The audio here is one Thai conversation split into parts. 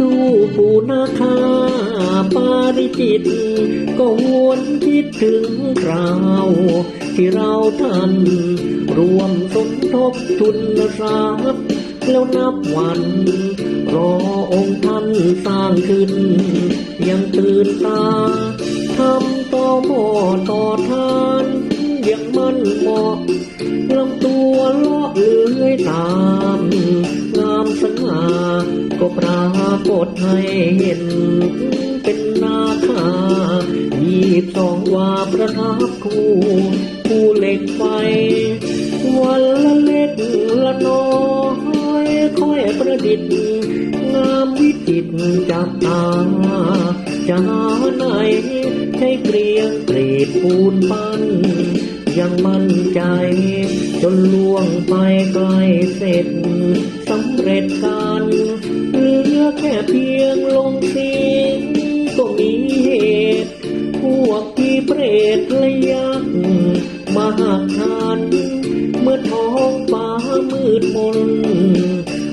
ดูปูนาคาปาริจิต ก็วนคิดถึงคราว ที่เราท่าน รวมสมทบทุนทรัพย์แล้วนับวัน รอองค์ท่านสร้างขึ้น ยังตื่นตาทำต่อหม้อต่อทานยังมั่นเหมาะลำตัวเลาะเลื้อยตาม งามสง่าก็ปรากฏให้เห็น เป็นนาคายีบสองวาประทับคู่ผู้เหล็กไฟ วันละเล็กละน้อยค่อยประดิษฐ์งามวิจิตรจับตาจะหาไหนใช้เกลียงเกรดปูนปั้นยังมั่นใจ จนล่วงไปไกลเสร็จ เร็จการเหลือแค่เพียงลงสีก็มีเหตุ พวกที่เปรตและยักษ์มาหักทานเมื่อท้องฟ้ามืดมน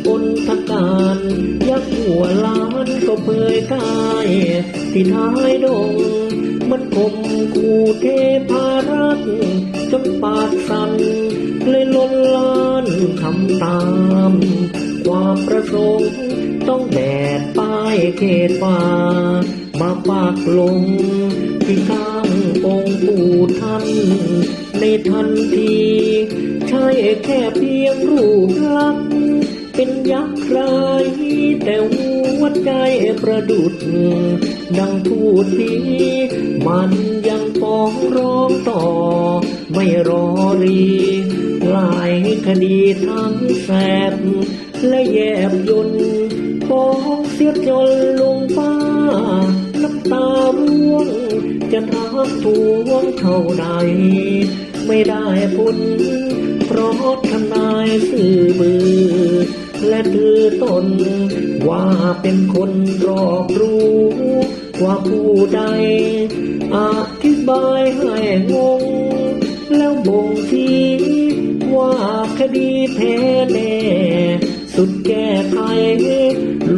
อนทการยักษ์หัวล้านก็เผยกายที่ท้ายดงมันคมคูเทพารักจนปากสั่นเลยล้นลานทำตาม ประสงค์ต้องแบกป้ายเขตป่ามาปากลงที่ข้างองค์ปู่ท่าน ในทันที ใช่แค่เพียงรูปลักษณ์เป็นยักษ์ครแต่หัวใจประดุด ดังพูดีมันยังฟ้องร้องต่อ ไม่รอรี หลายคดีทั้งแสบ และแยบยนต์ฟ้องเสียจนลงฟ้า น้ำตาร่วง จะทักทวงเท่าใด ไม่ได้ผลเพราะทนายสื่อมือ และถือตน ว่าเป็นคนรอบรู้ว่าผู้ใดอธิบายให้งง แล้วบ่งชี้ว่าคดีแพ้แน่ สุดแก้ไข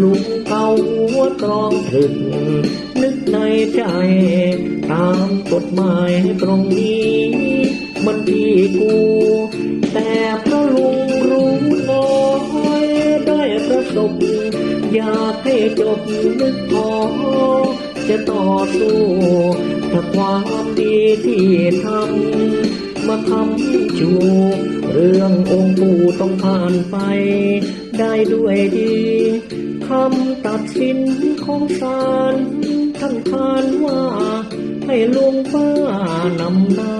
ลุงเก่าหัวตรองถึง นึกในใจ ตามกฎหมายตรงนี้ มันที่กู แต่พระลุงรู้น้อยได้ประสบ อยากให้จบนึกพอ จะต่อสู้ถ้าความดีที่ทำมาทำชูเรื่ององค์ปู่ต้องผ่านไป ได้ด้วยดีคำตัดสินของศาลท่านคานว่า ให้ลุงป้านำหน้า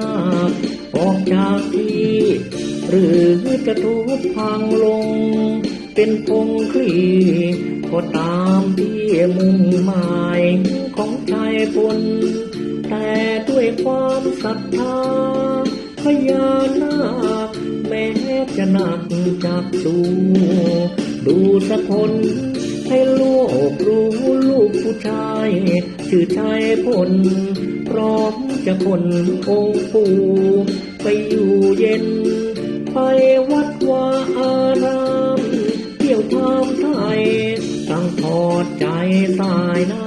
ออกจากที่ หรือจะทุบพังลง เป็นพงคลีก็ตามที่มุ่งหมายของชายพลแต่ด้วยความศรัทธาพญานาค แม้จะหนักจากสูดูสักคนให้โลกรู้ลูกผู้ชาย ชื่อชายพลพร้อมจะคนองค์ปู่ไปอยู่เย็น ไปวัดวาอารามเที่ยวทามไทยตั้งทอดใจสายหน้า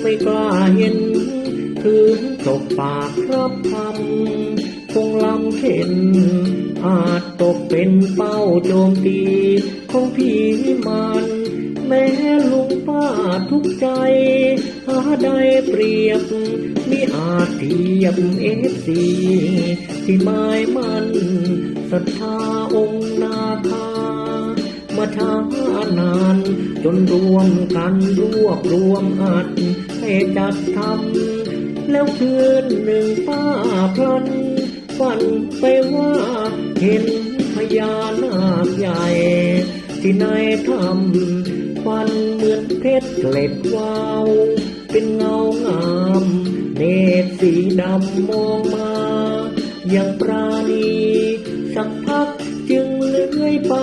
ไม่กล้าเห็น คืนตกปากรับคำคงลำเข็น อาจตกเป็นเป้าโจมตีของผีมัน แม้ลุงป้าทุกใจ หาได้เปรียบมิอาจเทียบเอฟซีที่หมายมันศรัทธาองค์นาคามาช้านาน จนรวมกันรวบรวมอัดให้จัดทำแล้วคืนหนึ่งป้าพลันฝันไปว่า เห็นพญานาคใหญ่ ที่ในถ้ำฟันเหมือนเพชรเกล็ดวาว เป็นเงางามเนตรสีดำมองมา อย่างปราณีสักพักจึงเลื้อยไป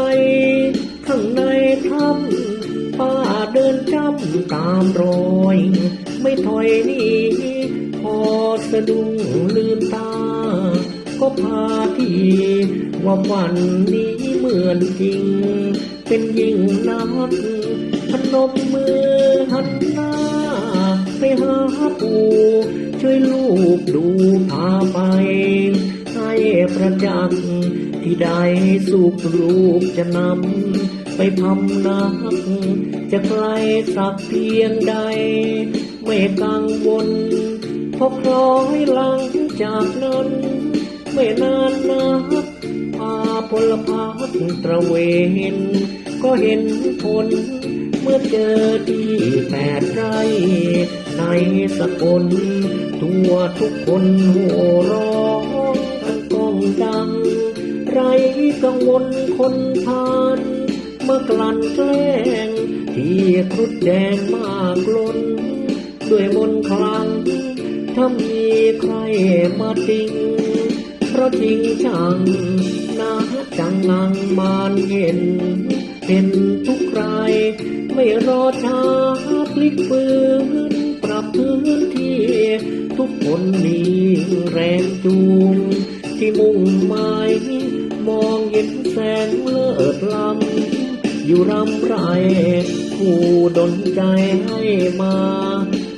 ข้างในถ้ำป้าเดินจำตามรอย ไม่ถอยหนีพอสะดุ้งลืมตา ก็พาที ว่าวันนี้เหมือนจริง เป็นยิ่งนักพนมมือหันหน้า ไปหาปู่ช่วยลูกดูพาไป ให้ประจักษ์ที่ใดสุขลูกจะนำ ไปพำนัก จะไกลสักเพียงใด ไม่กังวลเพราะคล้อยหลังจากนั้น ไม่นานนัก ลพักตระเวนก็เห็นผล เมื่อเจอที่แปดไรในสกลทั่วทุกคนโห่ร้องทั้งกองดัง ไรกังวลคนทานเมื่อกลั่นแกล้ง ที่ครุฑแดงมากล้น ด้วยมนคลัง ถ้ามีใครมาติงเพราะจริงจัง นะจังงังมานเห็น เป็นทุกราย ไม่รอช้าพลิกฟื้นปรับพื้นที่ ทุกคนมีแรงจูง ที่มุ่งหมายมองเห็นแสงเลิศล้ำอยู่รำไรผู้ดนใจให้มา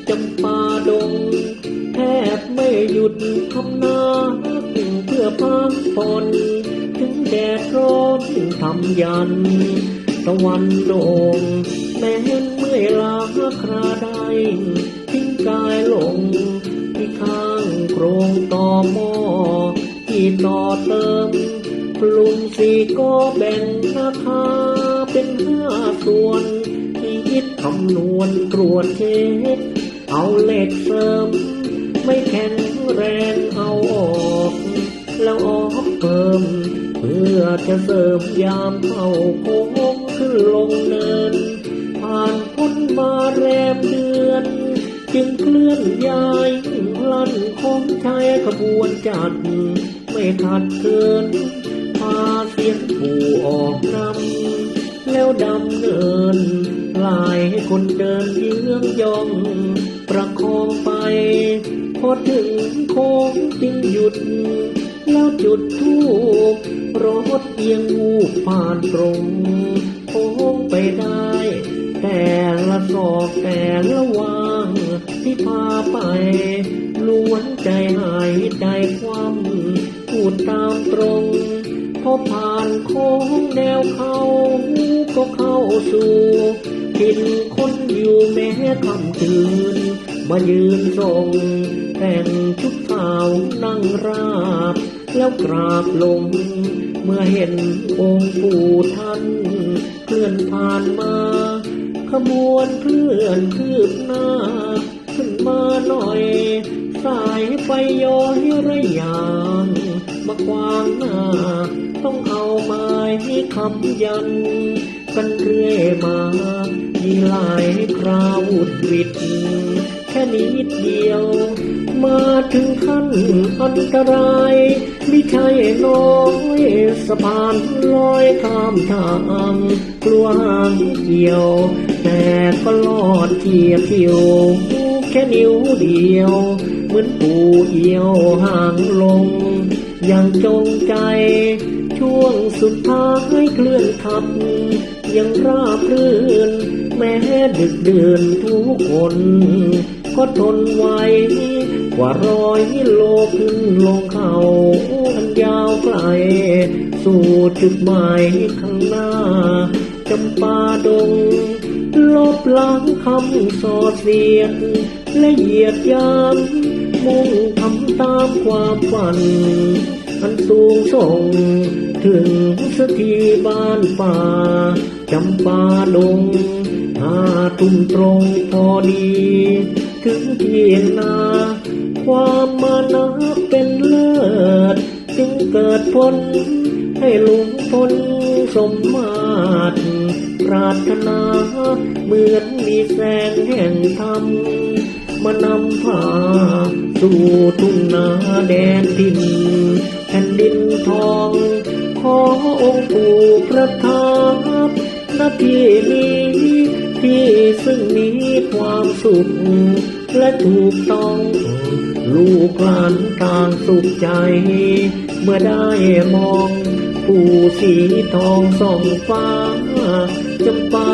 จำปาดง แทบไม่หยุดคำนาเพื่อพักผ่อน แดดร้อนทำยัน ตะวันโด่งแม้นเมื่อยลาคราใดทิ้งกายลง ที่ข้างโครงต่อหม้อที่ต่อเติมกลุ่มสีก็แบ่งราคาเป็นห้าส่วนที่คิดคำนวณตรวจเช็คเอาเลขเสริม ไม่แข็งแรงเอาออก แล้วออกเพิ่ม เพื่อจะเสริมยามเข้าโค้งขึ้นลงเนิน ผ่านพ้นมาแรมเดือน จึงเคลื่อนย้ายลั่นของชายขบวนจัด ไม่ขัดเกินพาเสียงผู้ออกนำแล้วดำเนินลายให้คนเดินเยื้องยอง ประคองไป พอถึงโค้งจึงหยุด แล้วจุดทูบ รถเอียงวูบผ่านตรงโค้งไปได้ แต่ละศอกแต่ละวางที่พาไปล้วนใจหายใจความพูดตามตรงพอผ่านโค้งแนวเขาก็เข้าสู่หินคนอยู่แม้คำคืนมายืนทรงแต่งชุดขาวนั่งราบ แล้วกราบลง เมื่อเห็นองค์ปู่ท่านเคลื่อนผ่านมา ขบวนเคลื่อนคืบหน้า ขึ้นมาหน่อย สายไฟย้อยระยางมาขวางหน้า ต้องเอาไม้คำยัน กันเรื่อยมายีหลายคราวุดวิด ค่นิดเดียว มาถึงขั้นอันตรายไม่ใช่น้อยสะพานลอยข้ามทางกลัวหางเกี่ยว แต่ก็ลอดเทียบเที่ยวแค่นิ้วเดียว เหมือนปูเอียวห่างลง อย่างจงใจ ช่วงสุดท้ายเคลื่อนขับ ยังราบรื่น แม้ดึกเดือนทุกคน ก็ทนไหวกว่ารอยโลขึ้นลงเขาอันยาวไกล สู่จุดหมายข้างหน้าจำปาดง ลบล้างคำสอดเสียดและเหยียดยามมุ่งทำตามความฝัน อันสูงส่ง ถึงสถีบ้านป่าจำปาดงห้าทุ่มตรงพอดี ถึงเทียงนา ความมานะเป็นเลิศ จึงเกิดผล ให้ลุงพลสมมาตรปรารถนา เหมือนมีแสงแห่งธรรมมานำพาสู่ทุ่งนาแดนดินแผ่นดินทอง ขอองค์ปู่ประทับณที่นี้ ที่ซึ่งมีความสุข และถูกต้อง ลูกหลานต่างสุขใจ เมื่อได้มองปู่สีทองส่องฟ้าจำปา